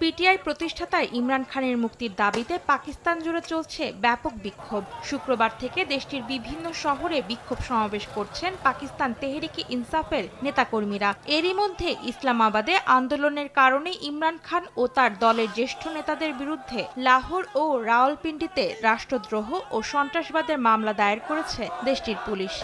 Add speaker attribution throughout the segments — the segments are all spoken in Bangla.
Speaker 1: পিটিআই প্রতিষ্ঠাতা ইমরান খানের মুক্তির দাবিতে পাকিস্তান জুড়ে চলছে ব্যাপক বিক্ষোভ। শুক্রবার থেকে দেশটির বিভিন্ন শহরে বিক্ষোভ সমাবেশ করছেন পাকিস্তান তেহরিকি ইনসাফের নেতাকর্মীরা। এরই মধ্যে ইসলামাবাদে আন্দোলনের কারণে ইমরান খান ও তার দলের জ্যেষ্ঠ নেতাদের বিরুদ্ধে লাহোর ও রাওয়ালপিন্ডিতে রাষ্ট্রদ্রোহ ও সন্ত্রাসবাদের মামলা দায়ের করেছে দেশটির পুলিশ।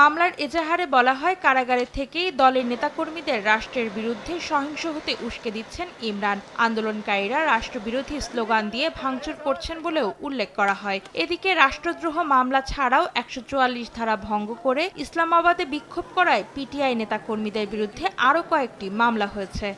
Speaker 1: মামলার এজাহারে বলা হয়, কারাগারে থেকেই দলের নেতাকর্মীদের রাষ্ট্রের বিরুদ্ধে সহিংস হতে উস্কে দিচ্ছেন ইমরান। আন্দোলনকারীরা রাষ্ট্রবিরোধী স্লোগান দিয়ে ভাঙচুর করছেন বলেও উল্লেখ করা হয়। এদিকে রাষ্ট্রদ্রোহ মামলা ছাড়াও একশো চুয়াল্লিশ ধারা ভঙ্গ করে ইসলামাবাদে বিক্ষোভ করায় পিটিআই নেতাকর্মীদের বিরুদ্ধে আরও কয়েকটি মামলা হয়েছে।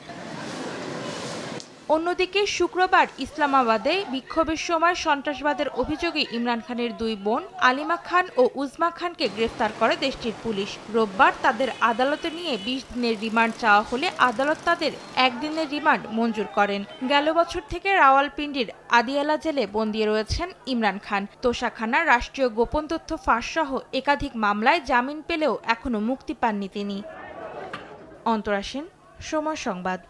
Speaker 1: অন্যদিকে শুক্রবার ইসলামাবাদে বিক্ষোভের সময় সন্ত্রাসবাদের অভিযোগে ইমরান খানের দুই বোন, আলিমা খান ও উজমা খানকে গ্রেফতার করে দেশটির পুলিশ। রোববার তাদের আদালতে নিয়ে বিশ দিনের রিমান্ড চাওয়া হলে আদালত তাদের একদিনের রিমান্ড মঞ্জুর করেন। গেল বছর থেকে রাওয়ালপিন্ডির আদিয়ালা জেলে বন্দী রয়েছেন ইমরান খান। তোষাখানা, রাষ্ট্রীয় গোপন তথ্য ফাঁস সহ একাধিক মামলায় জামিন পেলেও এখনও মুক্তি পাননি তিনি। অন্তরাসীন সময় সংবাদ।